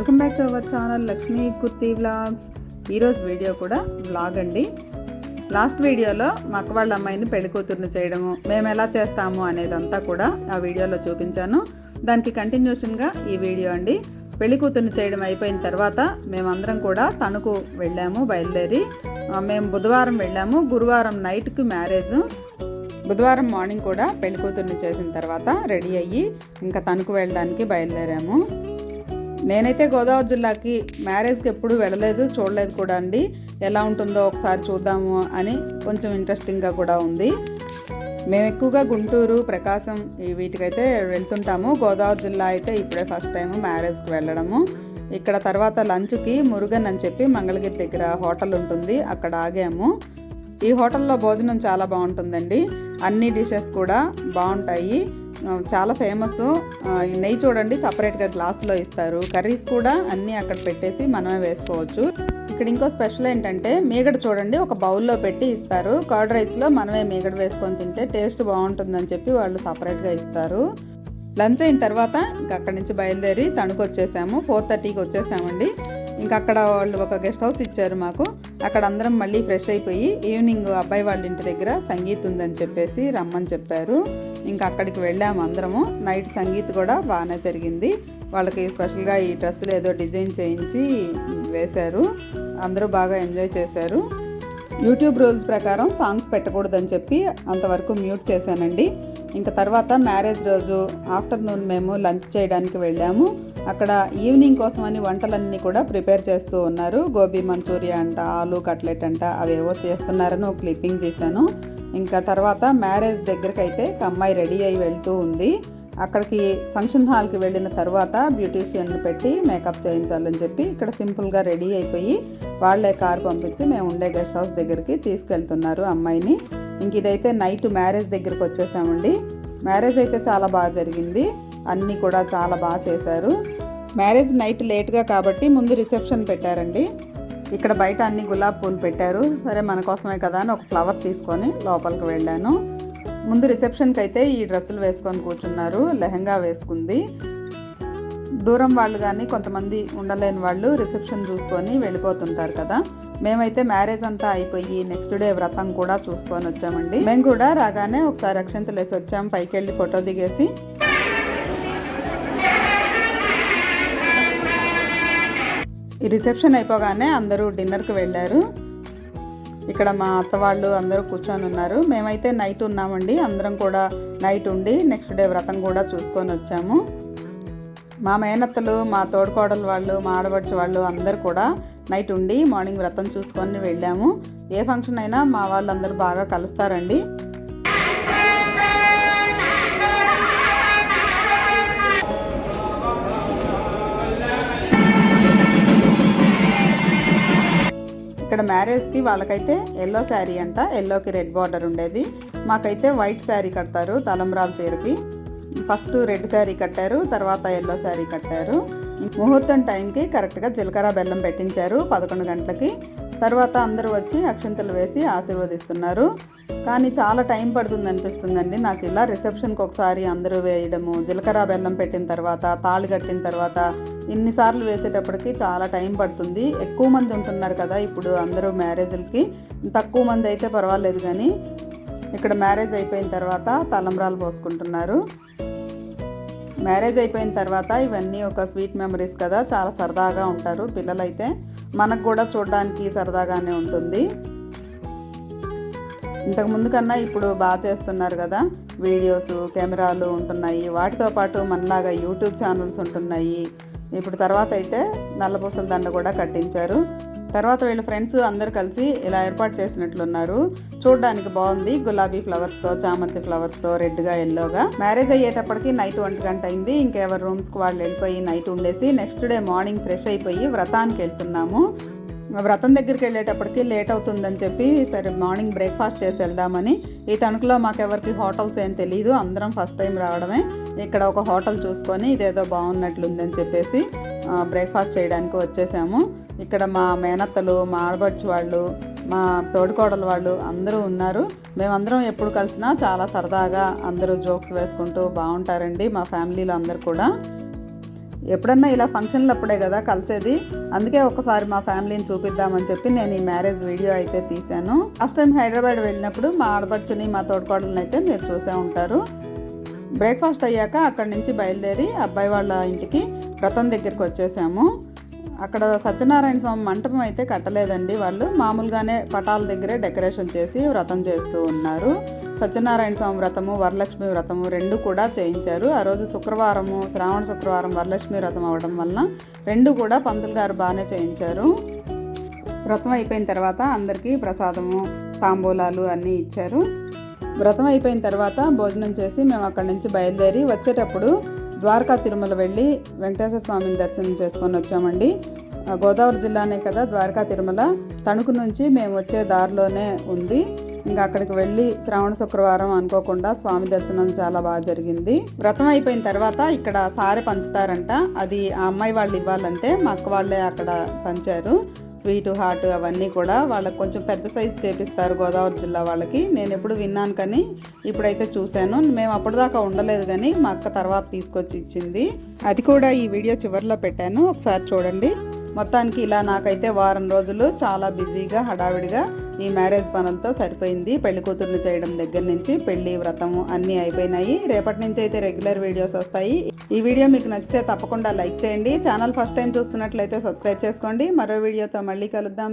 Welcome back to our channel Lakshmi Kurti vlogs. ఈరోజు video కూడా vlog అండి. Last వీడియోలో మా అక్క వాళ్ళ అమ్మాయిని పెళ్ళి కూతుర్ని చేయడము మేము ఎలా చేస్తాము అనేదంతా కూడా ఆ వీడియోలో చూపించాను. దానికి కంటిన్యూషన్గా ఈ వీడియో అండి. పెళ్ళి కూతుర్ని చేయడం అయిపోయిన తర్వాత మేమందరం కూడా తణుకు వెళ్ళాము బయలుదేరి మేము బుధవారం వెళ్ళాము. గురువారం నైట్కి మ్యారేజ్. బుధవారం మార్నింగ్ కూడా పెళ్ళి కూతుర్ని చేసిన తర్వాత రెడీ అయ్యి ఇంకా తణుకు వెళ్ళడానికి బయలుదేరాము. నేనైతే గోదావరి జిల్లాకి మ్యారేజ్కి ఎప్పుడు వెళ్ళలేదు చూడలేదు కూడా అండి. ఎలా ఉంటుందో ఒకసారి చూద్దాము అని కొంచెం ఇంట్రెస్టింగ్గా కూడా ఉంది. మేము ఎక్కువగా గుంటూరు ప్రకాశం ఈ వీటికైతే వెళ్తుంటాము. గోదావరి జిల్లా అయితే ఇప్పుడే ఫస్ట్ టైం మ్యారేజ్కి వెళ్ళడము. ఇక్కడ తర్వాత లంచ్కి మురుగన్ అని చెప్పి మంగళగిరి దగ్గర హోటల్ ఉంటుంది అక్కడ ఆగాము. ఈ హోటల్లో భోజనం చాలా బాగుంటుందండి. అన్ని డిషెస్ కూడా బాగుంటాయి. చాలా ఫేమస్ ఈ నెయ్యి చూడండి సపరేట్గా గ్లాసులో ఇస్తారు. కర్రీస్ కూడా అన్నీ అక్కడ పెట్టేసి మనమే వేసుకోవచ్చు. ఇక్కడ ఇంకో స్పెషల్ ఏంటంటే మీగడ చూడండి ఒక బౌల్లో పెట్టి ఇస్తారు. కర్డ్ రైస్లో మనమే మీగడ వేసుకొని తింటే టేస్ట్ బాగుంటుందని చెప్పి వాళ్ళు సపరేట్గా ఇస్తారు. లంచ్ అయిన తర్వాత ఇంకా అక్కడి నుంచి బయలుదేరి తణుకు వచ్చేసాము ఫోర్ థర్టీకి వచ్చేసామండి. ఇంకా అక్కడ వాళ్ళు ఒక గెస్ట్ హౌస్ ఇచ్చారు మాకు. అక్కడ అందరం మళ్ళీ ఫ్రెష్ అయిపోయి ఈవినింగ్ అబ్బాయి వాళ్ళ ఇంటి దగ్గర సంగీత్ ఉందని చెప్పేసి రమ్మని చెప్పారు. ఇంకా అక్కడికి వెళ్ళాము అందరము. నైట్ సంగీత్ కూడా బాగానే జరిగింది. వాళ్ళకి స్పెషల్గా ఈ డ్రెస్సులు ఏదో డిజైన్ చేయించి వేశారు. అందరూ బాగా ఎంజాయ్ చేశారు. యూట్యూబ్ రూల్స్ ప్రకారం సాంగ్స్ పెట్టకూడదని చెప్పి అంతవరకు మ్యూట్ చేశానండి. ఇంకా తర్వాత మ్యారేజ్ రోజు ఆఫ్టర్నూన్ మేము లంచ్ చేయడానికి వెళ్ళాము. అక్కడ ఈవినింగ్ కోసమని వంటలన్నీ కూడా ప్రిపేర్ చేస్తూ ఉన్నారు. గోబీ మంచూరియా అంట ఆలు కట్లెట్ అంట అవేవో చేస్తున్నారని ఒక క్లిప్పింగ్ తీశాను. ఇంకా తర్వాత మ్యారేజ్ దగ్గరికి అయితే ఒక అమ్మాయి రెడీ అయి వెళ్తూ ఉంది. అక్కడికి ఫంక్షన్ హాల్కి వెళ్ళిన తర్వాత బ్యూటీషియన్ను పెట్టి మేకప్ చేయించాలని చెప్పి ఇక్కడ సింపుల్గా రెడీ అయిపోయి వాళ్ళే కార్ పంపించి మేము ఉండే గెస్ట్ హౌస్ దగ్గరికి తీసుకెళ్తున్నారు అమ్మాయిని. ఇంక ఇదైతే నైట్ మ్యారేజ్ దగ్గరికి వచ్చేసామండి. మ్యారేజ్ అయితే చాలా బాగా జరిగింది. అన్నీ కూడా చాలా బాగా చేశారు. మ్యారేజ్ నైట్ లేట్గా కాబట్టి ముందు రిసెప్షన్ పెట్టారండి. ఇక్కడ బయట అన్ని గులాబ్ పూలు పెట్టారు. సరే మన కోసమే కదా అని ఒక ఫ్లవర్ తీసుకొని లోపలికి వెళ్ళాను. ముందు రిసెప్షన్కి అయితే ఈ డ్రెస్సులు వేసుకొని కూర్చున్నారు. లెహంగా వేసుకుంది. దూరం వాళ్ళు కానీ కొంతమంది ఉండలేని వాళ్ళు రిసెప్షన్ చూసుకొని వెళ్ళిపోతుంటారు కదా. మేమైతే మ్యారేజ్ అంతా అయిపోయి నెక్స్ట్ డే వ్రతం కూడా చూసుకొని వచ్చామండి. మేము కూడా రాగానే ఒకసారి అక్షంతలు వేసి వచ్చాం పైకి వెళ్ళి ఫోటో దిగేసి. ఈ రిసెప్షన్ అయిపోగానే అందరూ డిన్నర్కి వెళ్ళారు. ఇక్కడ మా అత్త వాళ్ళు అందరూ కూర్చొని ఉన్నారు. మేమైతే నైట్ ఉన్నామండి. అందరం కూడా నైట్ ఉండి నెక్స్ట్ డే వ్రతం కూడా చూసుకొని వచ్చాము. మా మేనత్తలు మా తోడుకోడలు వాళ్ళు మా ఆడబడిచి వాళ్ళు అందరు కూడా నైట్ ఉండి మార్నింగ్ వ్రతం చూసుకొని వెళ్ళాము. ఏ ఫంక్షన్ అయినా మా వాళ్ళందరూ బాగా కలుస్తారండి. ఇక్కడ మ్యారేజ్కి వాళ్ళకైతే ఎల్లో శారీ అంట ఎల్లోకి రెడ్ బార్డర్ ఉండేది. మాకైతే వైట్ శారీ కడతారు తలంబ్రాల చీరకి. ఫస్ట్ రెడ్ శారీ కట్టారు తర్వాత ఎల్లో శారీ కట్టారు. ముహూర్తం టైంకి కరెక్ట్గా జీలకర్ర బెల్లం పెట్టించారు పదకొండు గంటలకి. తర్వాత అందరూ వచ్చి అక్షంతలు వేసి ఆశీర్వదిస్తున్నారు. కానీ చాలా టైం పడుతుంది అనిపిస్తుందండి. నాకు ఇలా రిసెప్షన్కి ఒకసారి అందరూ వేయడము జీలకర్ర బెల్లం పెట్టిన తర్వాత తాళి కట్టిన తర్వాత ఇన్నిసార్లు వేసేటప్పటికి చాలా టైం పడుతుంది. ఎక్కువ మంది ఉంటున్నారు కదా ఇప్పుడు అందరూ మ్యారేజ్లకి. తక్కువ మంది అయితే పర్వాలేదు కానీ ఇక్కడ మ్యారేజ్ అయిపోయిన తర్వాత తలంబ్రాలు పోసుకుంటున్నారు. మ్యారేజ్ అయిపోయిన తర్వాత ఇవన్నీ ఒక స్వీట్ మెమరీస్ కదా చాలా సరదాగా ఉంటారు పిల్లలైతే. మనకు కూడా చూడడానికి సరదాగానే ఉంటుంది. ఇంతకు ముందు కన్నా ఇప్పుడు బాగా చేస్తున్నారు కదా వీడియోస్ కెమెరాలు ఉంటున్నాయి. వాటితో పాటు మనలాగా యూట్యూబ్ ఛానల్స్ ఉంటున్నాయి. ఇప్పుడు తర్వాత అయితే నల్లపూసల దండ కూడా కట్టించారు. తర్వాత వీళ్ళ ఫ్రెండ్స్ అందరు కలిసి ఇలా ఏర్పాటు చేసినట్లున్నారు. చూడడానికి బాగుంది. గులాబీ ఫ్లవర్స్తో చామంతి ఫ్లవర్స్తో రెడ్గా ఎల్లోగా మ్యారేజ్ అయ్యేటప్పటికి నైట్ ఒంటి గంట అయింది. ఇంకెవరి రూమ్స్కి వాళ్ళు వెళ్ళిపోయి నైట్ ఉండేసి నెక్స్ట్ డే మార్నింగ్ ఫ్రెష్ అయిపోయి వ్రతానికి వెళ్తున్నాము. వ్రతం దగ్గరికి వెళ్ళేటప్పటికి లేట్ అవుతుందని చెప్పి సరే మార్నింగ్ బ్రేక్ఫాస్ట్ చేసి వెళ్దామని ఈ తణుకులో మాకెవరికి హోటల్స్ ఏం తెలియదు అందరం ఫస్ట్ టైం రావడమే. ఇక్కడ ఒక హోటల్ చూసుకొని ఇదేదో బాగున్నట్లుందని చెప్పేసి బ్రేక్ఫాస్ట్ చేయడానికి వచ్చేసాము. ఇక్కడ మా మేనత్తలు మా ఆడబడుచు వాళ్ళు మా తోడుకోడలు వాళ్ళు అందరూ ఉన్నారు. మేమందరం ఎప్పుడు కలిసినా చాలా సరదాగా అందరూ జోక్స్ వేసుకుంటూ బాగుంటారండి మా ఫ్యామిలీలో అందరు కూడా. ఎప్పుడన్నా ఇలా ఫంక్షన్లు అప్పుడే కదా కలిసేది. అందుకే ఒకసారి మా ఫ్యామిలీని చూపిద్దామని చెప్పి నేను ఈ మ్యారేజ్ వీడియో అయితే తీశాను. లాస్ట్ టైం హైదరాబాద్ వెళ్ళినప్పుడు మా ఆడపడుచుని మా తోడుకోడలను అయితే మీరు చూసే ఉంటారు. బ్రేక్ఫాస్ట్ అయ్యాక అక్కడి నుంచి బయలుదేరి అబ్బాయి వాళ్ళ ఇంటికి వ్రతం దగ్గరికి వచ్చేసాము. అక్కడ సత్యనారాయణ స్వామి మంటపం అయితే కట్టలేదండి వాళ్ళు. మామూలుగానే పటాల దగ్గరే డెకరేషన్ చేసి వ్రతం చేస్తూ ఉన్నారు. సత్యనారాయణ స్వామి వ్రతము వరలక్ష్మి వ్రతము రెండు కూడా చేయించారు. ఆ రోజు శుక్రవారము శ్రావణ శుక్రవారం వరలక్ష్మి వ్రతం అవడం వలన రెండు కూడా పంతులు గారు బాగానే చేయించారు. వ్రతం అయిపోయిన తర్వాత అందరికీ ప్రసాదము తాంబూలాలు అన్నీ ఇచ్చారు. వ్రతం అయిపోయిన తర్వాత భోజనం చేసి మేము అక్కడి నుంచి బయలుదేరి వచ్చేటప్పుడు ద్వారకా తిరుమల వెళ్ళి వెంకటేశ్వర స్వామిని దర్శనం చేసుకొని వచ్చామండి. గోదావరి జిల్లానే కదా ద్వారకా తిరుమల. తణుకు నుంచి మేము వచ్చే దారిలోనే ఉంది. ఇంకా అక్కడికి వెళ్ళి శ్రావణ శుక్రవారం అనుకోకుండా స్వామి దర్శనం చాలా బాగా జరిగింది. వ్రతం అయిపోయిన తర్వాత ఇక్కడ సారె పంచుతారంట. అది ఆ అమ్మాయి వాళ్ళు ఇవ్వాలంటే మా అక్క వాళ్ళే అక్కడ పంచారు. స్వీట్ హాట్ అవన్నీ కూడా వాళ్ళకి కొంచెం పెద్ద సైజు చేపిస్తారు గోదావరి జిల్లా వాళ్ళకి. నేను ఎప్పుడు విన్నాను కానీ ఇప్పుడైతే చూశాను. మేము అప్పటిదాకా ఉండలేదు కానీ మా అక్క తర్వాత తీసుకొచ్చి ఇచ్చింది. అది కూడా ఈ వీడియో చివరిలో పెట్టాను. ఒకసారి చూడండి. మొత్తానికి ఇలా నాకైతే వారం రోజులు చాలా బిజీగా హడావిడిగా ఈ మ్యారేజ్ పనులతో సరిపోయింది. పెళ్ళి కూతుర్ని చేయడం దగ్గర నుంచి పెళ్ళి వ్రతము అన్నీ అయిపోయినాయి. రేపటి నుంచి అయితే రెగ్యులర్ వీడియోస్ వస్తాయి. ఈ వీడియో మీకు నచ్చితే తప్పకుండా లైక్ చేయండి. ఛానల్ ఫస్ట్ టైం చూస్తున్నట్లయితే సబ్స్క్రైబ్ చేసుకోండి. మరో వీడియోతో మళ్ళీ కలుద్దాం.